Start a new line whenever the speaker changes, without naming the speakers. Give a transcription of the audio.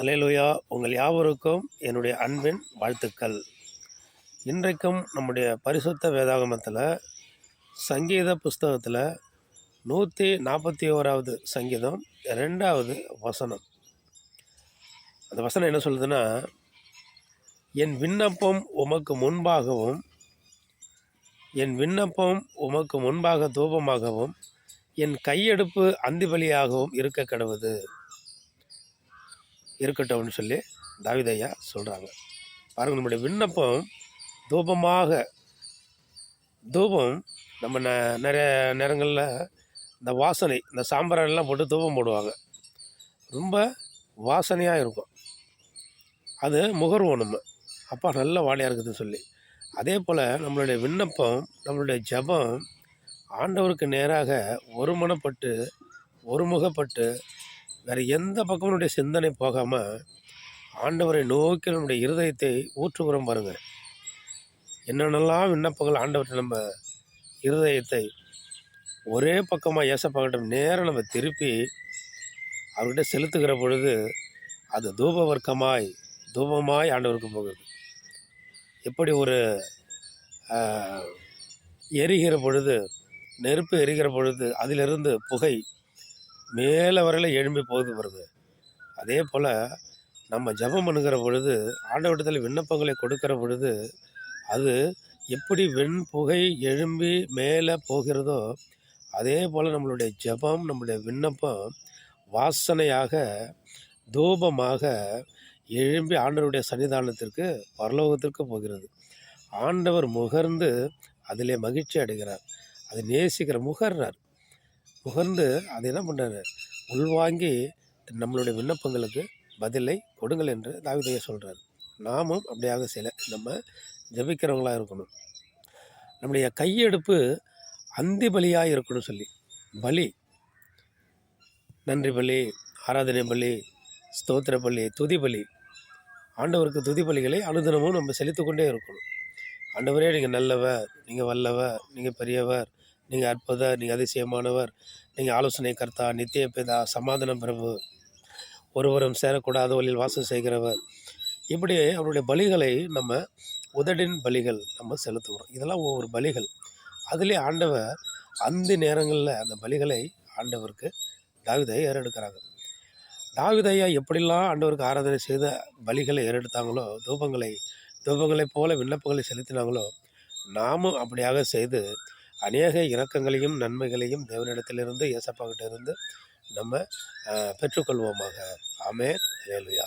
அலையலுயா உங்கள் யாவருக்கும் என்னுடைய அன்பின் வாழ்த்துக்கள். இன்றைக்கும் நம்முடைய பரிசுத்த வேதாகமத்தில் சங்கீத புஸ்தகத்தில் நூற்றி நாற்பத்தி ஓராவது சங்கீதம் ரெண்டாவது வசனம். அந்த வசனம் என்ன சொல்லுதுன்னா என் விண்ணப்பம் உமக்கு முன்பாகவும் என் விண்ணப்பம் உமக்கு முன்பாக தூபமாகவும் என் கையெடுப்பு அந்திபலியாகவும் இருக்க கடவுது இருக்கட்டும்னு சொல்லி தாவிதையா சொல்கிறாங்க பாருங்கள் நம்முடைய விண்ணப்பம் தூபமாக தூபம் நம்ம ந நிறைய நேரங்களில் இந்த வாசனை இந்த சாம்பிராணிலாம் போட்டு தூபம் போடுவாங்க. ரொம்ப வாசனையாக இருக்கும். அது முகர்வோம் நம்ம. அப்பா நல்ல வாடையாக இருக்குதுன்னு சொல்லி. அதே போல் நம்மளுடைய விண்ணப்பம் நம்மளுடைய ஜெபம் ஆண்டவருக்கு நேராக ஒருமனப்பட்டு ஒருமுகப்பட்டு வேறு எந்த பக்கமுடைய சிந்தனை போகாமல் ஆண்டவரை நோக்கி நம்முடைய இருதயத்தை ஊற்றுகிறோம் பாருங்கள் என்னென்னலாம் விண்ணப்பங்கள் ஆண்டவர்கிட்ட நம்ம இருதயத்தை ஒரே பக்கமாக ஏசப்பாக்கிட்ட நேரம் நம்ம திருப்பி அவர்கிட்ட செலுத்துகிற பொழுது அது தூப வர்க்கமாய் தூபமாய் ஆண்டவருக்கு போகுது எப்படி ஒரு எரிகிற பொழுது நெருப்பு எரிகிற பொழுது அதிலிருந்து புகை மேலே வரையில் எழும்பி போகுது வருது அதே போல் நம்ம ஜெபம் பண்ணுகிற பொழுது ஆண்டவட்டத்தில் விண்ணப்பங்களை கொடுக்கிற பொழுது அது எப்படி வெண்புகை எழும்பி மேலே போகிறதோ அதே போல் நம்மளுடைய ஜெபம் நம்மளுடைய விண்ணப்பம் வாசனையாக தூபமாக எழும்பி ஆண்டவருடைய சன்னிதானத்திற்கு பரலோகத்திற்கு போகிறது. ஆண்டவர் முகர்ந்து அதிலே மகிழ்ச்சி அடைகிறார். அதை நேசிக்கிற முகர்றார். புகழ்ந்து அதை என்ன பண்ணுறாரு உள்வாங்கி நம்மளுடைய விண்ணப்பங்களுக்கு பதிலை கொடுங்கள் என்று தாவிதைய சொல்கிறார் நாமும் அப்படியாக சில நம்ம ஜெபிக்கிறவங்களாக இருக்கணும். நம்முடைய கையெடுப்பு அந்தி பலியாக இருக்கணும் சொல்லி. பலி. நன்றி பலி ஆராதனை பலி ஸ்தோத்திர பலி துதி பலி. ஆண்டவருக்கு துதி பலிகளை அனுதினமும் நம்ம செலுத்திக்கொண்டே இருக்கணும். ஆண்டவரே நீங்கள் நல்லவர் நீங்கள் வல்லவர் நீங்கள் பெரியவர். நீங்கள் அற்புதர் நீங்கள் அதிசயமானவர். நீங்கள் ஆலோசனை கர்த்தா நித்திய பிதா சமாதானம் பிரபு. ஒருவரும் சேரக்கூடாத வழியில் வாசம் செய்கிறவர். இப்படி அவருடைய பலிகளை நம்ம உதடின் பலிகள் நம்ம செலுத்துகிறோம். இதெல்லாம் ஒவ்வொரு பலிகள். அதிலே ஆண்டவர் அந்த நேரங்களில் அந்த பலிகளை ஆண்டவருக்கு தாவிதையை ஏறெடுக்கிறாங்க. தாவிதையா எப்படிலாம் ஆண்டவருக்கு ஆராதனை செய்த பலிகளை ஏறெடுத்தாங்களோ தூபங்களை தூபங்களைப் போல விண்ணப்பங்களை செலுத்தினாங்களோ நாமும் அப்படியாக செய்து அநேக இரக்கங்களையும் நன்மைகளையும் தேவனிடத்திலிருந்து இயேசப்பாக்கிட்ட இருந்து நம்ம பெற்றுக்கொள்வோமாக. ஆமே ஹalleluya.